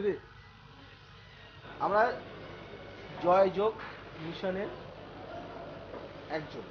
Three আমরা জয় যোগ মিশনের একজন,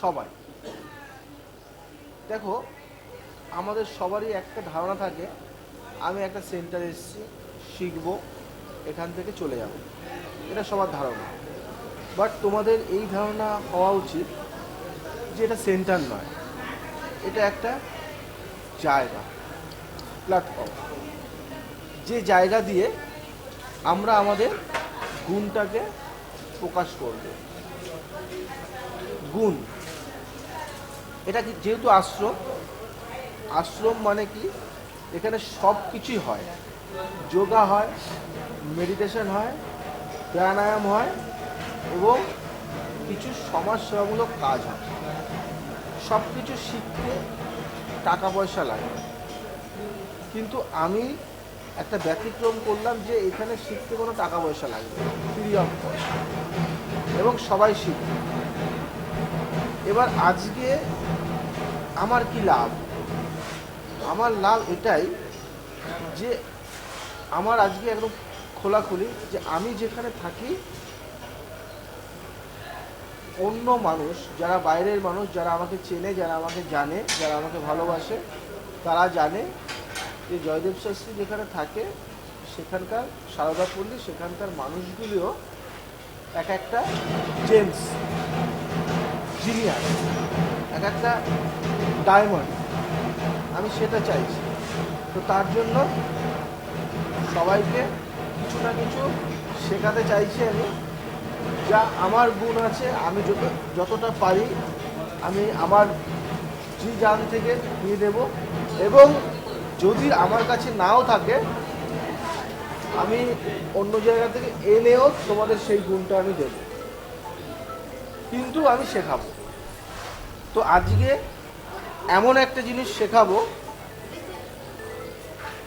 সবাই। দেখো, আমাদের সবারই একটা ধারণা থাকে, আমি একটা সেন্টারে এসেছি, শিখব, এখান থেকে চলে যাব। এটা সবার ধারণা। বাট তোমাদের এই ধারণা হওয়া উচিত যে এটা সেন্টার নয়, এটা একটা জায়গা প্ল্যাটফর্ম যে জায়গা দিয়ে আমরা আমাদের গুণটাকে প্রকাশ করব। গুণ। এটা কি যেহেতু আশ্রম আশ্রম মানে কি? এখানে সব কিছুই হয়। যোগা হয় মেডিটেশন হয়, প্রাণায়াম হয় এবং কিছু সমাজসেবামূলক কাজ হয়। সব কিছু শিখতে টাকা পয়সা লাগে। কিন্তু আমি একটা ব্যতিক্রম করলাম যে এখানে শিখতে কোনো টাকা পয়সা লাগবে ফ্রি অফ কস্ট এবং সবাই শিখবে। এবার আজকে আমার কি লাভ? আমার লাভ এটাই যে আমার আজকে একদম খোলাখুলি যে আমি যেখানে থাকি, অন্য মানুষ, যারা বাইরের মানুষ, যারা আমাকে চেনে, যারা আমাকে জানে, যারা আমাকে ভালোবাসে, তারা জানে যে জয়দেব শাস্ত্রী যেখানে থাকে, সেখানকার সারদাপল্লী সেখানকার মানুষগুলিও এক একটা জেমস জিনিয়াস এক একটা ডায়মন্ড। আমি সেটা চাইছি। তো তার জন্য সবাইকে কিছু না কিছু শেখাতে চাইছি আমি। যা আমার গুণ আছে, আমি যত, যতটা পারি আমি আমার জি জান থেকে দিয়ে দেব এবং যদি আমার কাছে নাও থাকে, আমি অন্য জায়গা থেকে এনেও তোমাদের সেই গুণটা আমি দেব। কিন্তু আমি শেখাবো। তো আজকে এমন একটা জিনিস শেখাবো,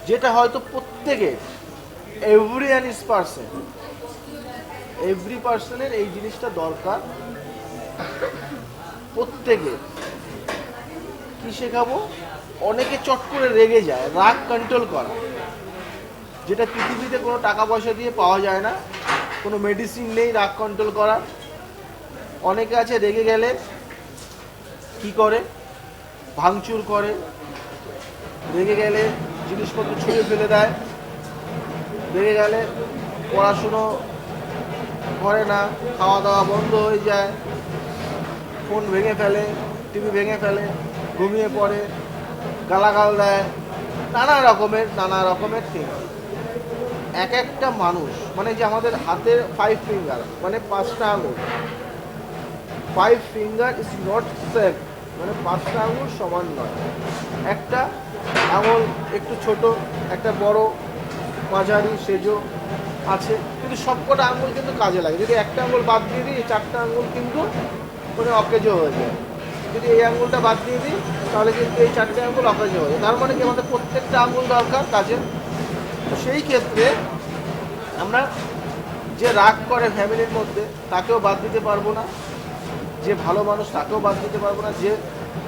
যেটা হয়তো প্রত্যেকে every an is person every পার্সনের এই জিনিসটা দরকার। প্রত্যেকে কি শেখাবো? অনেকে চট করে রেগে যায়, রাগ কন্ট্রোল করা। যেটা পৃথিবীতে কোনো টাকা পয়সা দিয়ে পাওয়া যায় না, কোনো মেডিসিন নেই রাগ কন্ট্রোল করা অনেকে আছে রেগে গেলে কি করে? ভাঙচুর করে, রেগে গেলে জিনিসপত্র ছুঁড়ে ফেলে দেয়। রেগে গেলে পড়াশুনো করে না খাওয়া দাওয়া বন্ধ হয়ে যায় ফোন ভেঙে ফেলে টিভি ভেঙে ফেলে, ঘুমিয়ে পড়ে। গালাগাল দেয়, নানা রকমের নানা রকমের থিং এক একটা মানুষ মানে যে আমাদের হাতের ফাইভ ফিঙ্গার মানে পাঁচটা আঙুল। Five finger is not same মানে পাঁচটা আঙুল সমান নয়। একটা আঙুল একটু ছোট, একটা বড়, মাঝারি, সেজো আছে। কিন্তু সবকটা আঙুল কিন্তু কাজে লাগে। যদি একটা আঙুল বাদ দিয়ে দিই চারটা আঙুল কিন্তু মানে অকেজো হয়ে যায়। যদি এই আঙুলটা বাদ দিয়ে দিই, তাহলে কিন্তু এই চারটে আঙুল অকেজো হয়ে তার মানে কি আমাদের প্রত্যেকটা আঙুল দরকার কাজে তো সেই ক্ষেত্রে আমরা যে রাগ করে ফ্যামিলির মধ্যে, তাকেও বাদ দিতে পারব না। যে ভালো মানুষ, তাকেও বাদ দিতে পারব না। যে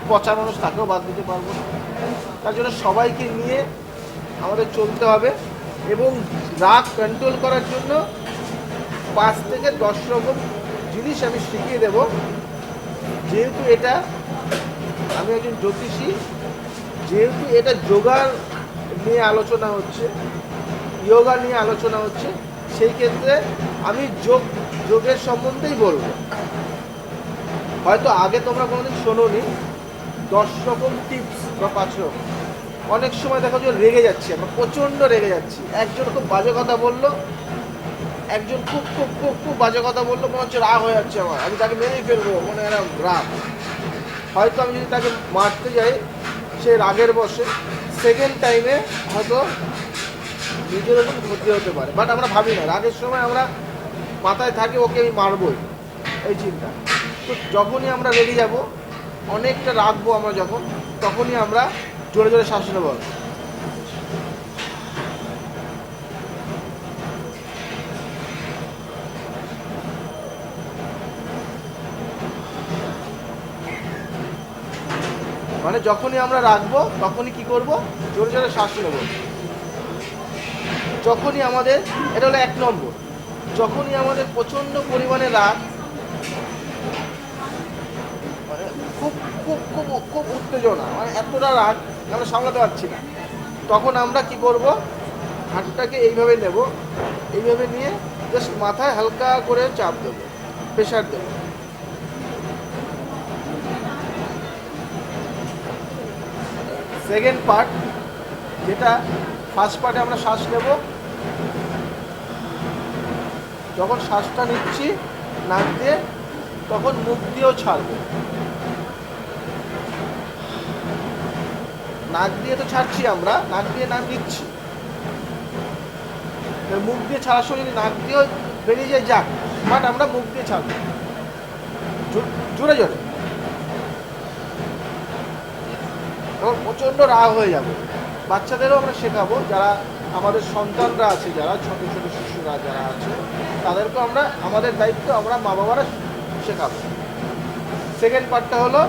পচা মানুষ, তাকেও বাদ দিতে পারব না। তার জন্য সবাইকে নিয়ে আমাদের চলতে হবে এবং রাগ কন্ট্রোল করার জন্য পাঁচ থেকে দশ রকম জিনিস আমি শিখিয়ে দেব। যেহেতু এটা, আমি একজন জ্যোতিষী, যেহেতু এটা যোগার নিয়ে আলোচনা হচ্ছে যোগা নিয়ে আলোচনা হচ্ছে, সেই ক্ষেত্রে আমি যোগ, যোগের সম্বন্ধেই বলব। হয়তো আগে তোমরা কোনোদিন শোনোনি, দশ রকম টিপস বা পাঁচ রকম। অনেক সময় দেখো যে রেগে যাচ্ছি, আমরা প্রচণ্ড রেগে যাচ্ছি। একজন খুব বাজে কথা বলল একজন খুব খুব খুব খুব বাজে কথা বলল, মনে হচ্ছে রাগ হয়ে যাচ্ছে আমার। আমি তাকে মেরেই ফেলব, মনে এরম রাগ। হয়তো আমি যদি তাকে মারতে যাই, সে রাগের বসে সেকেন্ড টাইমে হয়তো নিজের ওপর ক্ষতি হতে পারে। বাট আমরা ভাবি না, রাগের সময় আমরা মাথায় থাকে, ওকে, আমি মারবই। এই চিন্তা। তো যখনই আমরা রেগে যাব, অনেকটা রাখব আমরা যখন, তখনই আমরা জোরে জোরে শ্বাস নেব। মানে যখনই আমরা রাখব, তখনই কি করব? জোরে জোরে শ্বাস নেব। যখনই আমাদের, এটা হলো এক নম্বর। যখনই আমাদের প্রচণ্ড পরিমাণে রাগ মানে খুব খুব খুব খুব উত্তেজনা মানে এতটা রাগ আমরা সামলাতে পারছি না। তখন আমরা কি করব? হাতটাকে এইভাবে নেব, এইভাবে নিয়ে জাস্ট মাথায় হালকা করে চাপ দেবো প্রেশার দেবো। সেকেন্ড পার্ট, যেটা ফার্স্ট পার্টে আমরা শ্বাস নেব। যখন শ্বাসটা নিচ্ছি নাক দিয়ে, তখন মুখ দিয়েও ছাড়বো। নাক দিয়ে তো ছাড়ছি আমরা, নাক দিয়ে নাক নিচ্ছি। মুখ দিয়ে ছাড়ার সময় যদি নাক দিয়েও বেরিয়ে যায়, যাক বাট আমরা মুখ দিয়ে ছাড়বো। জোরে জোরে তখন প্রচণ্ড রাগ হয়ে যাবে। বাচ্চাদেরও আমরা শেখাবো, যারা আমাদের সন্তানরা আছে, যারা ছোট ছোট শিশুরা যারা আছে, তাদেরকেও আমরা, আমাদের দায়িত্ব আমরা মা বাবারা শেখাবো সেকেন্ড পার্টটা হলো,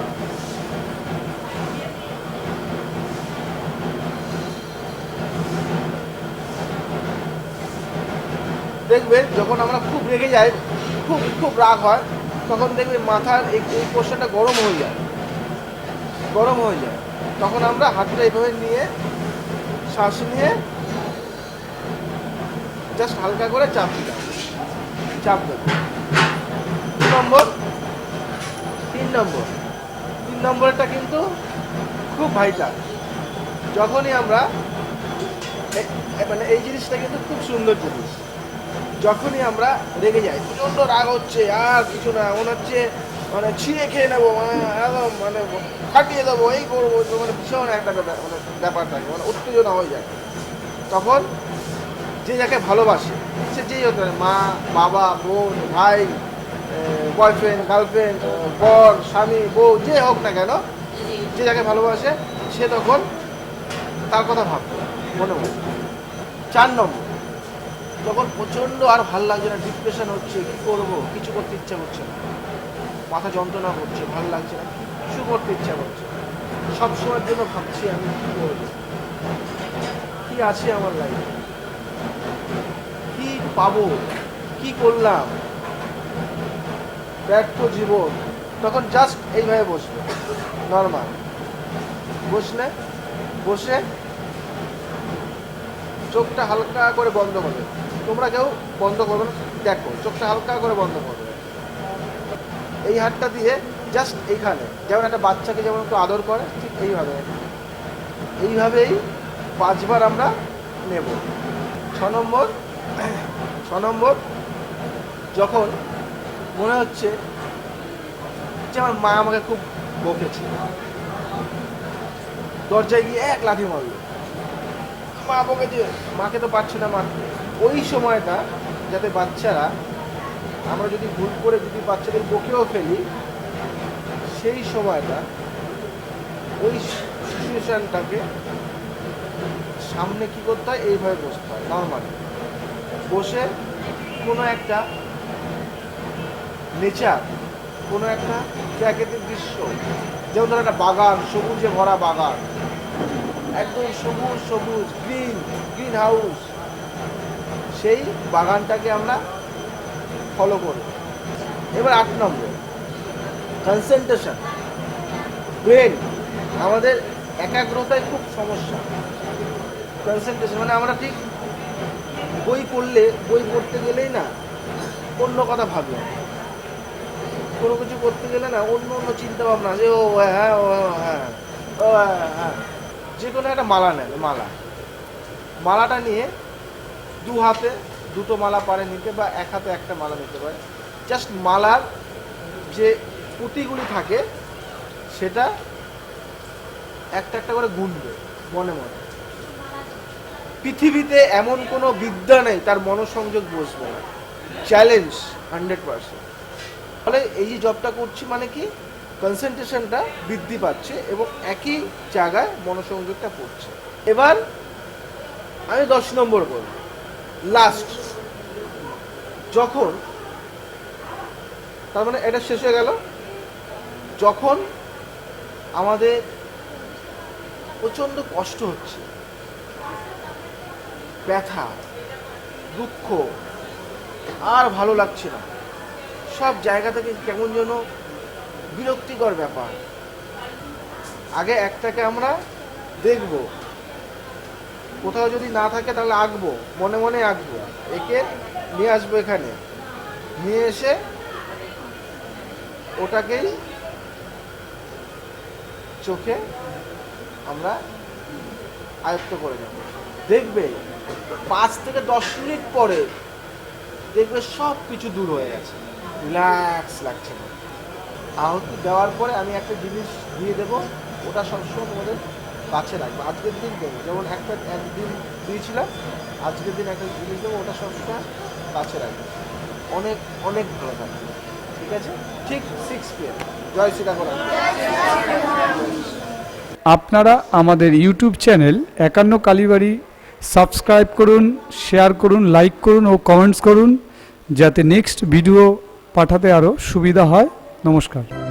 দেখবে যখন আমরা খুব রেগে যাই, খুব খুব রাগ হয়, তখন দেখবে মাথার এই পোর্শনটা গরম হয়ে যায়। গরম হয়ে যায়। তখন আমরা হাতটা এইভাবে নিয়ে, শ্বাস নিয়ে জাস্ট হালকা করে চাপ দিলাম। চাপ দেবো। দু নম্বর, তিন নম্বর। তিন নম্বরটা কিন্তু খুব ভাইটাল যখনই আমরা মানে এই জিনিসটা কিন্তু খুব সুন্দর জিনিস। যখনই আমরা রেগে যাই, প্রচণ্ড রাগ হচ্ছে, আর কিছু না, মনে হচ্ছে মানে ছিঁড়ে খেয়ে নেব মানে একদম মানে ফাটিয়ে দেবো, এই করব মানে ভীষণ একটা মানে ব্যাপার থাকে মানে উত্তেজনা হয়ে যায়। তখন যে যাকে ভালোবাসে, সে যেই হতে পারে, মা, বাবা, বোন, ভাই বয়ফ্রেন্ড গার্লফ্রেন্ড বর, স্বামী, বউ, যে হোক না কেন, যে যাকে ভালোবাসে, সে তখন তার কথা ভাববে, মনে মনে। চার নম্বর তখন প্রচণ্ড আর ভালো লাগছে না ডিপ্রেশন হচ্ছে, কী করব, কিছু করতে ইচ্ছা করছে না। মাথা যন্ত্রণা করছে ভালো লাগছে না, কিছু করতে ইচ্ছা করছে সব সময়ের জন্য ভাবছি আমি কী করব? কী আছে আমার লাইফে কি পাবো? কি করলাম? ব্যর্থ জীবন। তখন জাস্ট এইভাবে বসবে নর্মাল বসলে, বসে চোখটা হালকা করে বন্ধ করবে। তোমরা কেউ বন্ধ করবে না, দেখো, চোখটা হালকা করে বন্ধ করবে। এই হাতটা দিয়ে জাস্ট এইখানে। যেমন একটা বাচ্চাকে যেমন একটু আদর করে, ঠিক এইভাবে। এইভাবেই পাঁচবার আমরা নেব। ছ নম্বর ছ নম্বর, যখন মনে হচ্ছে যে আমার মা আমাকে খুব বকেছে। দরজায় গিয়ে এক লাথি মারলো। মা বকেছে। মাকে তো পারছে না মারতে। ওই সময়টা যাতে বাচ্চারা আমরা যদি ভুল করে যদি বাচ্চাদের বকেও ফেলি, সেই সময়টা ওই সিচুয়েশানটাকে সামনে কি করতে হয়? এইভাবে বসতে হয় নর্মালি বসে কোনো একটা নেচার কোনো একটা প্রাকৃতিক দৃশ্য, যেমন ধরো একটা বাগান, সবুজে ভরা বাগান, একদম সবুজ সবুজ গ্রিন গ্রিন হাউস সেই বাগানটাকে আমরা ফলো করব। এবার আট নম্বর। কনসেন্ট্রেশন ব্রেন আমাদের একাগ্রতায় খুব সমস্যা। কনসেন্ট্রেশন মানে আমরা ঠিক বই পড়লে, বই পড়তে গেলেই না অন্য কথা ভাবলাম। কোনো কিছু করতে গেলে না অন্য অন্য চিন্তা ভাবনা যে ও হ্যাঁ ও হ্যাঁ ও হ্যাঁ হ্যাঁ যে কোনো একটা মালা নেন, মালা। মালাটা নিয়ে দু হাতে দুটো মালা পারে নিতে বা এক হাতে একটা মালা নিতে পারে। জাস্ট মালার যে পুঁতিগুলি থাকে, সেটা একটা একটা করে গুনবে, মনে মনে। পৃথিবীতে এমন কোনো বিদ্যা নেই, তার মনোসংযোগ বসবে না। চ্যালেঞ্জ হান্ড্রেড পার্সেন্ট ফলে এই যে জবটা করছি মানে কি? কনসেন্ট্রেশনটা বৃদ্ধি পাচ্ছে এবং একই জায়গায় মনোসংযোগটা পড়ছে এবার আমি দশ নম্বর করব লাস্ট যখন, তার মানে এটা শেষ হয়ে গেল, যখন আমাদের প্রচণ্ড কষ্ট হচ্ছে, ব্যথা, দুঃখ, আর ভালো লাগছে না, সব জায়গা থেকে কেমন যেন বিরক্তিকর ব্যাপার। আগে একটাকে আমরা দেখব, কোথাও যদি না থাকে তাহলে আঁকবো, মনে মনে আঁকবো, একে নিয়ে আসব এখানে। নিয়ে এসে ওটাকেই চোখে আমরা আয়ত্ত করে নেব। দেখবে, পাঁচ থেকে দশ মিনিট পরে দেখবে সব কিছু দূর হয়ে গেছে। রিল্যাক্স লাগছে আহতি দেওয়ার পরে আমি একটা জিনিস দিয়ে দেবো। ওটা সবসময় তোমাদের কাছে রাখব। আজকের দিন দেবো। যেমন একটা একদিন দিয়েছিলাম, আজকের দিন একটা জিনিস দেবো, ওটা সবসময় কাছে রাখব। অনেক অনেক ভালো থাকবে। ঠিক আছে? ঠিক six P M Jai Shriram আপনারা আমাদের ইউটিউব চ্যানেল একান্ন কালীবাড়ি সাবস্ক্রাইব করুন, শেয়ার করুন, লাইক করুন ও কমেন্টস করুন, যাতে নেক্সট ভিডিও পাঠাতে আরও সুবিধা হয়। নমস্কার।